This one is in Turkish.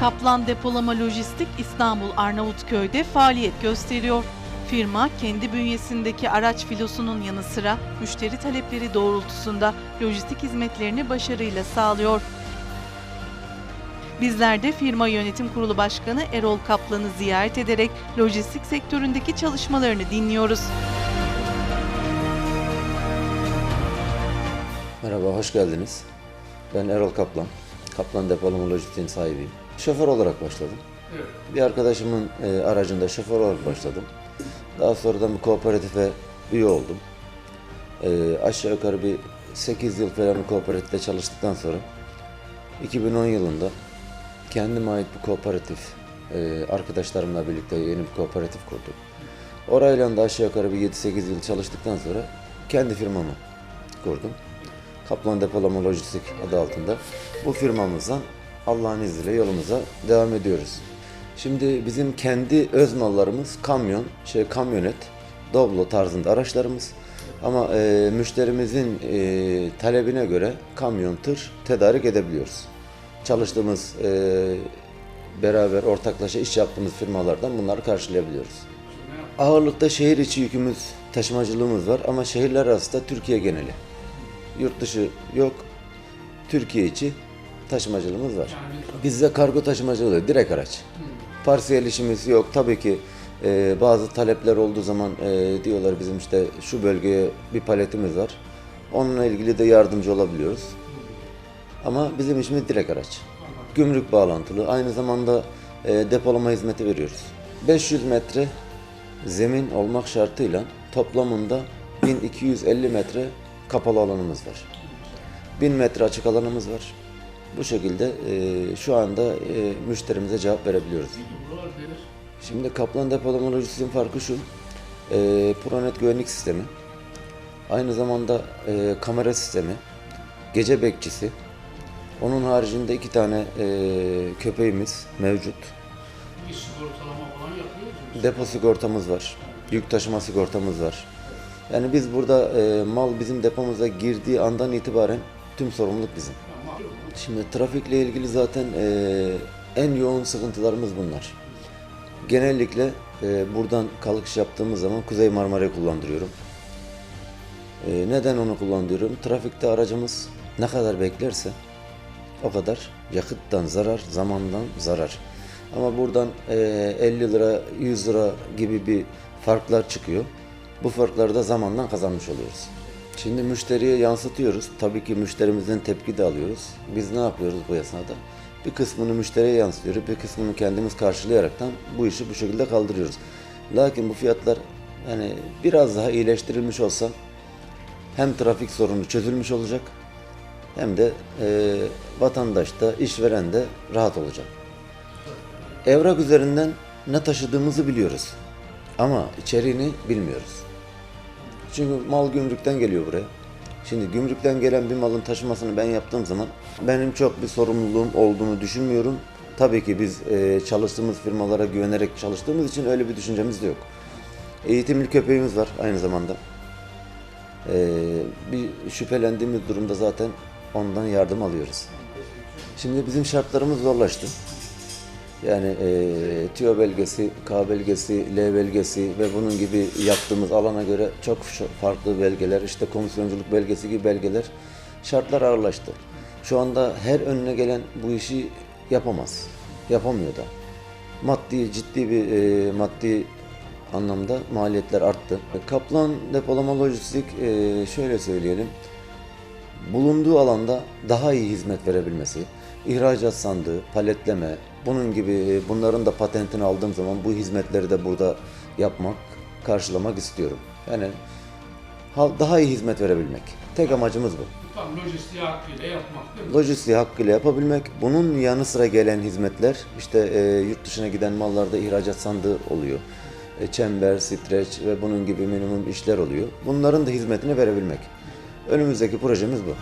Kaplan Depolama Lojistik İstanbul Arnavutköy'de faaliyet gösteriyor. Firma kendi bünyesindeki araç filosunun yanı sıra müşteri talepleri doğrultusunda lojistik hizmetlerini başarıyla sağlıyor. Bizler de firma yönetim kurulu başkanı Erol Kaplan'ı ziyaret ederek lojistik sektöründeki çalışmalarını dinliyoruz. Merhaba, hoş geldiniz. Ben Erol Kaplan. Kaplan Depolama Lojistik'in sahibiyim. Şoför olarak başladım. Bir arkadaşımın e, aracında şoför olarak başladım. Daha sonradan bir kooperatife üye oldum. E, aşağı yukarı bir 8 yıl falan bir kooperatifte çalıştıktan sonra 2010 yılında kendime ait bir kooperatif, e, arkadaşlarımla birlikte yeni bir kooperatif kurduk. Orayla da aşağı yukarı bir 7-8 yıl çalıştıktan sonra kendi firmamı kurdum. Kaplan Depolama Lojistik adı altında. Bu firmamızdan Allah'ın izniyle yolumuza devam ediyoruz. Şimdi bizim kendi öz mallarımız kamyon, şey kamyonet, Doblo tarzında araçlarımız. Ama e, müşterimizin e, talebine göre kamyon, tır tedarik edebiliyoruz. Çalıştığımız, e, beraber ortaklaşa iş yaptığımız firmalardan bunları karşılayabiliyoruz. Ağırlıkta şehir içi yükümüz, taşımacılığımız var ama şehirler arası da Türkiye geneli. Yurt dışı yok. Türkiye içi taşımacılığımız var. Bizde kargo taşımacılığı direkt araç. Parsiyel işimiz yok. Tabii ki e, bazı talepler olduğu zaman e, diyorlar bizim işte şu bölgeye bir paletimiz var. Onunla ilgili de yardımcı olabiliyoruz. Ama bizim işimiz direkt araç. Gümrük bağlantılı. Aynı zamanda e, depolama hizmeti veriyoruz. 500 metre zemin olmak şartıyla toplamında 1250 metre kapalı alanımız var. 1000 metre açık alanımız var. Bu şekilde e, şu anda e, müşterimize cevap verebiliyoruz. Şimdi Kaplan Depolama Lojistik'in farkı şu. E, Pronet güvenlik sistemi. Aynı zamanda e, kamera sistemi. Gece bekçisi. Onun haricinde iki tane e, köpeğimiz mevcut. Depo sigortamız var. Yük taşıma sigortamız var. Yani biz burada e, mal bizim depomuza girdiği andan itibaren tüm sorumluluk bizim. Şimdi trafikle ilgili zaten e, en yoğun sıkıntılarımız bunlar. Genellikle e, buradan kalkış yaptığımız zaman Kuzey Marmara'yı kullandırıyorum. E, neden onu kullanıyorum? Trafikte aracımız ne kadar beklerse o kadar yakıttan zarar, zamandan zarar. Ama buradan e, 50 lira, 100 lira gibi bir farklar çıkıyor. Bu farkları da zamandan kazanmış oluyoruz. Şimdi müşteriye yansıtıyoruz. Tabii ki müşterimizden tepki de alıyoruz. Biz ne yapıyoruz bu esnada? Bir kısmını müşteriye yansıtıyoruz, bir kısmını kendimiz karşılayaraktan bu işi bu şekilde kaldırıyoruz. Lakin bu fiyatlar yani biraz daha iyileştirilmiş olsa hem trafik sorunu çözülmüş olacak hem de e, vatandaş da işveren de rahat olacak. Evrak üzerinden ne taşıdığımızı biliyoruz. Ama içeriğini bilmiyoruz. Çünkü mal gümrükten geliyor buraya. Şimdi gümrükten gelen bir malın taşımasını ben yaptığım zaman benim çok bir sorumluluğum olduğunu düşünmüyorum. Tabii ki biz e, çalıştığımız firmalara güvenerek çalıştığımız için öyle bir düşüncemiz de yok. Eğitimli köpeğimiz var aynı zamanda. E, bir şüphelendiğimiz durumda zaten ondan yardım alıyoruz. Şimdi bizim şartlarımız zorlaştı. Yani e, TÜO belgesi, K belgesi, L belgesi ve bunun gibi yaptığımız alana göre çok farklı belgeler, işte komisyonculuk belgesi gibi belgeler şartlar ağırlaştı. Şu anda her önüne gelen bu işi yapamaz. Yapamıyor da. Maddi, ciddi bir e, maddi anlamda maliyetler arttı. Kaplan Depolama Lojistik e, şöyle söyleyelim bulunduğu alanda daha iyi hizmet verebilmesi, ihracat sandığı, paletleme, bunun gibi bunların da patentini aldığım zaman bu hizmetleri de burada yapmak, karşılamak istiyorum. Yani daha iyi hizmet verebilmek. Tek amacımız bu. tam lojistiği hakkıyla yapmak değil mi? Lojistiği hakkıyla yapabilmek. Bunun yanı sıra gelen hizmetler işte e, yurt dışına giden mallarda ihracat sandığı oluyor. E, çember, streç ve bunun gibi minimum işler oluyor. Bunların da hizmetini verebilmek. Önümüzdeki projemiz bu.